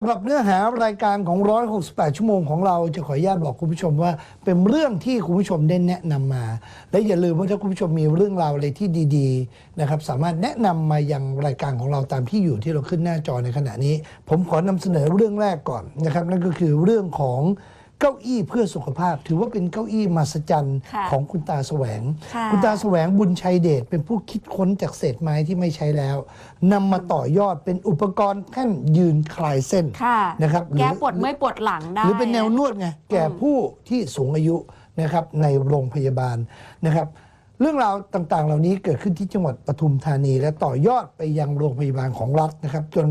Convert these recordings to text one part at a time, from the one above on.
สำหรับเนื้อหารายการของ 168 ชั่วโมงของเราจะขออนุญาตบอกคุณผู้ชมว่า เป็นเรื่องที่คุณผู้ชมได้แนะนำมา และอย่าลืมว่าถ้าคุณผู้ชมมีเรื่องราวอะไรที่ดีๆนะครับสามารถแนะนำมายังรายการของเราตามที่อยู่ที่เราขึ้นหน้าจอในขณะนี้ ผมขอนำเสนอเรื่องแรกก่อนนะครับนั่นก็คือเรื่องของ เก้าอี้เพื่อสุขภาพ ถือว่าเป็นเก้าอี้มหัศจรรย์ค่ะของคุณตาแสวง ค่ะคุณตาแสวงบุญชัยเดชเป็นผู้คิดค้นจากเศษไม้ที่ไม่ใช้แล้วนำมาต่อยอดเป็นอุปกรณ์แท่นยืนคลายเส้นค่ะนะครับหรือ แก้ปวดเมื่อยปวดหลังได้ หรือเป็นแนวนวดไงแก่ผู้ที่สูงอายุนะครับในโรงพยาบาลนะครับ เรื่องราวต่างๆ เหล่านี้เกิดขึ้นที่จังหวัดปทุมธานี และต่อยอดไปยังโรงพยาบาลของรัฐนะครับ จน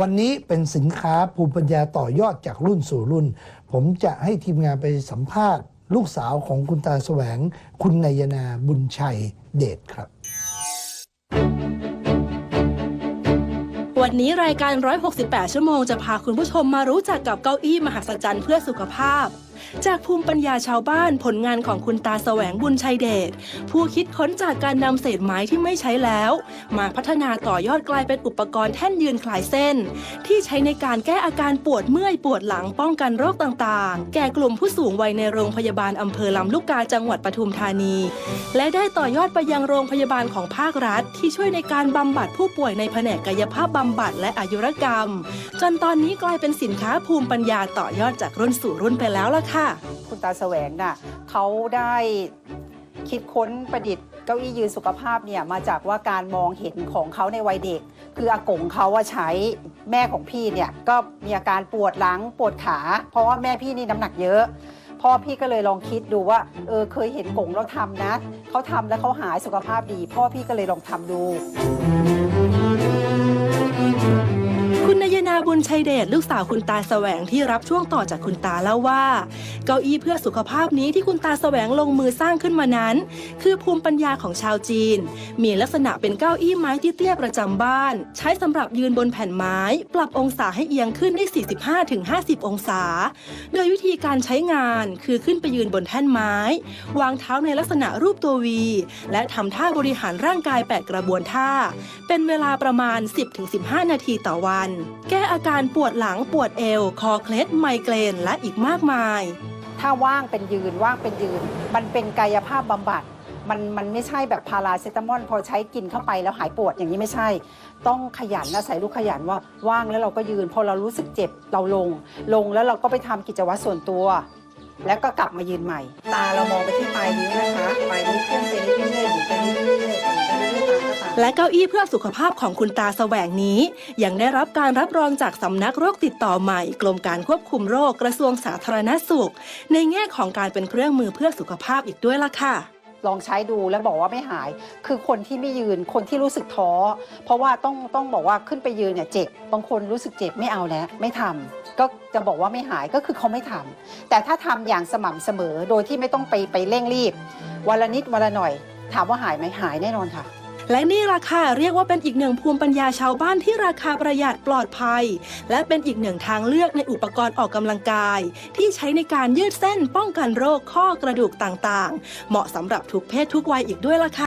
วันนี้เป็นสินค้าภูมิปัญญาต่อยอดจากรุ่นสู่รุ่น ผมจะให้ทีมงานไปสัมภาษณ์ ลูกสาวของคุณตาแสวง คุณนายนาบุญชัยเดชครับ วันนี้รายการ 168 ชั่วโมงจะพาคุณผู้ชมมารู้จักกับเก้าอี้มหัศจรรย์เพื่อสุขภาพ จากภูมิปัญญาชาวบ้านผลงานของคุณตาแสวงบุญชัยเดชผู้คิดค้นจากการนำเศษไม้ที่ไม่ใช้แล้ว มาพัฒนาต่อยอดกลายเป็นอุปกรณ์แท่นยืนคลายเส้น ที่ใช้ในการแก้อาการปวดเมื่อยปวดหลังป้องกันโรคต่างๆ แก่กลุ่มผู้สูงวัยในโรงพยาบาลอำเภอลำลูกกาจังหวัดปทุมธานี และได้ต่อยอดไปยังโรงพยาบาลของภาครัฐ ที่ช่วยในการบำบัดผู้ป่วยในแผนกกายภาพบำบัดและอายุรกรรม จนตอนนี้กลายเป็นสินค้าภูมิปัญญาต่อยอดจากรุ่นสู่รุ่นไปแล้วล่ะค่ะค่ะ คุณตาแสวงน่ะเขาได้คิดค้นประดิษฐ์เก้าอี้ยืนสุขภาพเนี่ยมาจากว่าการมองเห็นของเขาในวัยเด็ก คืออากงเขาว่าใช้แม่ของพี่เนี่ยก็มีอาการปวดหลังปวดขา เพราะว่าแม่พี่นี่น้ำหนักเยอะพ่อพี่ก็เลยลองคิดดูว่าเออเคยเห็นกงเราทำนะเขาทำแล้วเขาหายสุขภาพดี พ่อพี่ก็เลยลองทำดู นชัยเดชลูกสาวคุณตาแสวงที่รับช่วงต่อจากคุณตาเล่าว่า เก้าอี้เพื่อสุขภาพนี้ที่คุณตาแสวงลงมือสร้างขึ้นมานั้น คือภูมิปัญญาของชาวจีน มีลักษณะเป็นเก้าอี้ไม้ที่เตี้ยประจำบ้าน ใช้สำหรับยืนบนแผ่นไม้ ปรับองศาให้เอียงขึ้นได้ 45-50 องศา โดยวิธีการใช้งานคือขึ้นไปยืนบนแท่นไม้ วางเท้าในลักษณะรูปตัววี และทำท่าบริหารร่างกาย 8 กระบวนท่า เป็นเวลาประมาณ 10-15 นาทีต่อวัน แก้อาการปวดหลังปวดเอว คอเคล็ดไมเกรนและอีกมากมาย ถ้าว่างเป็นยืนว่างเป็นยืน มันเป็นกายภาพบำบัดมันมันไม่ใช่แบบพาราเซตามอลพอใช้กินเข้าไปแล้วหายปวดอย่างนี้ไม่ใช่ ต้องขยันอาศัยลูกขยันว่าว่างแล้วเราก็ยืน พอเรารู้สึกเจ็บเราลง ลงแล้วเราก็ไปทำกิจวัตรส่วนตัว แล้วก็กลับมายืนใหม่ ตาเรามองไปที่ปลายนิ้วนะคะปลายนิ้วขึ้นไปเรื่อยๆหยุดไปเรื่อย และเก้าอี้เพื่อสุขภาพของคุณตาแสวงนี้ ยังได้รับการรับรองจากสำนักโรคติดต่อใหม่ กรมการควบคุมโรคกระทรวงสาธารณสุข ในแง่ของการเป็นเครื่องมือเพื่อสุขภาพอีกด้วยล่ะค่ะลองใช้ดูแล้วบอกว่าไม่หาย คือคนที่ไม่ยืนคนที่รู้สึกท้อ เพราะว่าต้องต้องบอกว่าขึ้นไปยืนเนี่ยเจ็บบางคนรู้สึกเจ็บไม่เอาแล้ว ไม่ทำก็จะบอกว่าไม่หายก็คือเขาไม่ทำแต่ถ้าทำอย่างสม่ำเสมอโดยที่ไม่ต้องไปไปเร่งรีบ วันละนิดวันละหน่อย ถามว่าหายไหมหายแน่นอนค่ะ และนี่ราคาเรียกว่าเป็นอีกหนึ่งภูมิปัญญาชาวบ้านที่ราคาประหยัดปลอดภัย และเป็นอีกหนึ่งทางเลือกในอุปกรณ์ออกกำลังกาย ที่ใช้ในการยืดเส้นป้องกันโรคข้อกระดูกต่างๆ เหมาะสำหรับทุกเพศทุกวัยอีกด้วยล่ะค่ะ